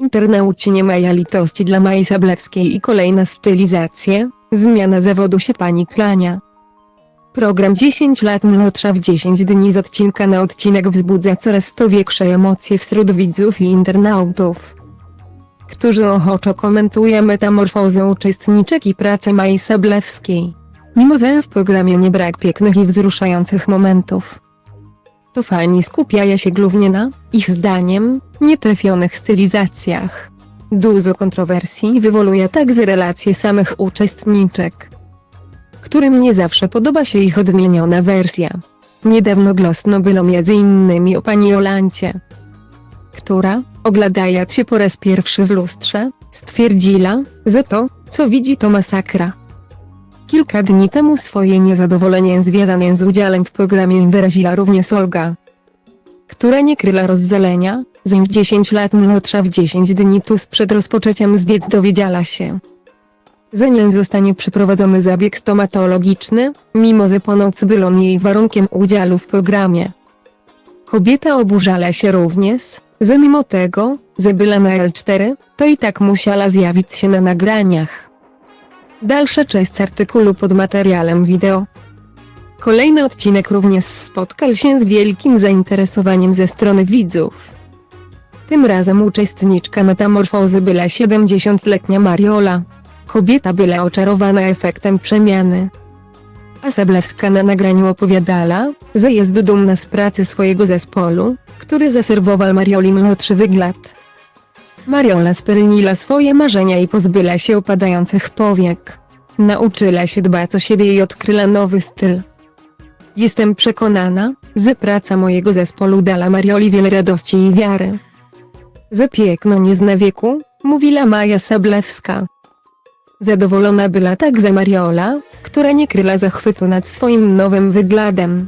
Internauci nie mają litości dla Mai Sablewskiej i kolejna stylizacja, zmiana zawodu się pani klania. Program 10 lat młodsza w 10 dni z odcinka na odcinek wzbudza coraz to większe emocje wśród widzów i internautów, którzy ochoczo komentują metamorfozę uczestniczek i pracę Mai Sablewskiej. Mimo że w programie nie brak pięknych i wzruszających momentów, to fani skupiają się głównie na, ich zdaniem, nietrafionych stylizacjach. Dużo kontrowersji wywołuje także relacje samych uczestniczek, którym nie zawsze podoba się ich odmieniona wersja. Niedawno głosno było między innymi o pani Jolancie, która, oglądając się po raz pierwszy w lustrze, stwierdziła, że to, co widzi to masakra. Kilka dni temu swoje niezadowolenie związane z udziałem w programie wyraziła również Olga, która nie kryła rozzelenia, zanim w 10 lat młodsza w 10 dni tuż przed rozpoczęciem zdjęć dowiedziała się, nie zostanie przeprowadzony zabieg stomatologiczny, mimo że ponoć był on jej warunkiem udziału w programie. Kobieta oburzała się również, że mimo tego, że była na L4, to i tak musiała zjawić się na nagraniach. Dalsza część artykułu pod materiałem wideo. Kolejny odcinek również spotkał się z wielkim zainteresowaniem ze strony widzów. Tym razem uczestniczka metamorfozy była 70-letnia Mariola. Kobieta była oczarowana efektem przemiany. A Sablewska na nagraniu opowiadała, że jest dumna z pracy swojego zespołu, który zaserwował Marioli młodszy wygląd. Mariola spełniła swoje marzenia i pozbyła się opadających powiek. Nauczyła się dbać o siebie i odkryła nowy styl. Jestem przekonana, że praca mojego zespołu dała Marioli wiele radości i wiary. Że piękno nie zna wieku, mówiła Maja Sablewska. Zadowolona była także Mariola, która nie kryła zachwytu nad swoim nowym wyglądem.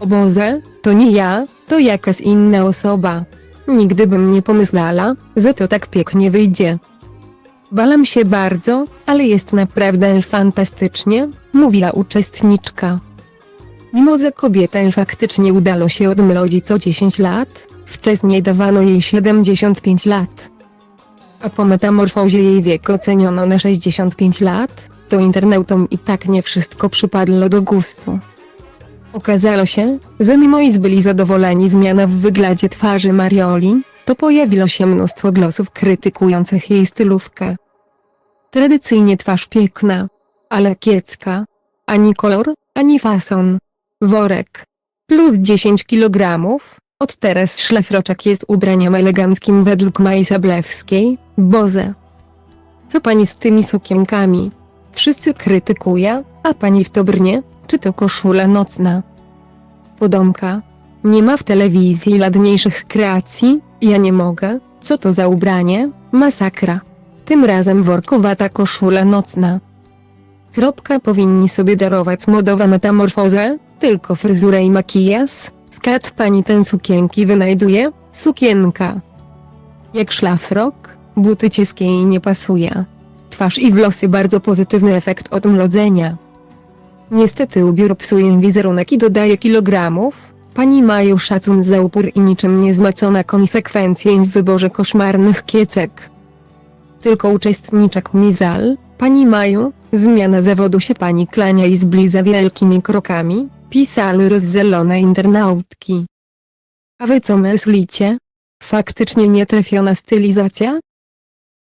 O Boże, to nie ja, to jakaś inna osoba. Nigdy bym nie pomyślała, że to tak pięknie wyjdzie. Balam się bardzo, ale jest naprawdę fantastycznie, mówiła uczestniczka. Mimo że kobieta faktycznie udało się odmłodzić o 10 lat, wcześniej dawano jej 75 lat. A po metamorfozie jej wiek oceniono na 65 lat, to internautom i tak nie wszystko przypadło do gustu. Okazało się, że mimo iż byli zadowoleni zmiana w wyglądzie twarzy Marioli, to pojawiło się mnóstwo głosów krytykujących jej stylówkę. Tradycyjnie twarz piękna, ale kiecka. Ani kolor, ani fason. Worek. Plus 10 kg. Od teraz szlafroczek jest ubraniem eleganckim według Mai Sablewskiej, Boze. Co pani z tymi sukienkami? Wszyscy krytykuje, a pani w to brnie, czy to koszula nocna? Podomka. Nie ma w telewizji ładniejszych kreacji, ja nie mogę, co to za ubranie, masakra. Tym razem workowata koszula nocna. Kropka powinni sobie darować modowa metamorfozę, tylko fryzurę i makijaż, skąd pani ten sukienki wynajduje, sukienka. Jak szlafrok, buty cieskie nie pasuje. Twarz i włosy bardzo pozytywny efekt odmłodzenia. Niestety ubiór psuje wizerunek i dodaje kilogramów, pani mają szacun za upór i niczym niezmacona konsekwencje w wyborze koszmarnych kiecek. Tylko uczestniczek Mizal, pani Maju, zmiana zawodu się pani klania i zbliża wielkimi krokami, pisały rozzelone internautki. A wy co myślicie? Faktycznie nietrafiona stylizacja?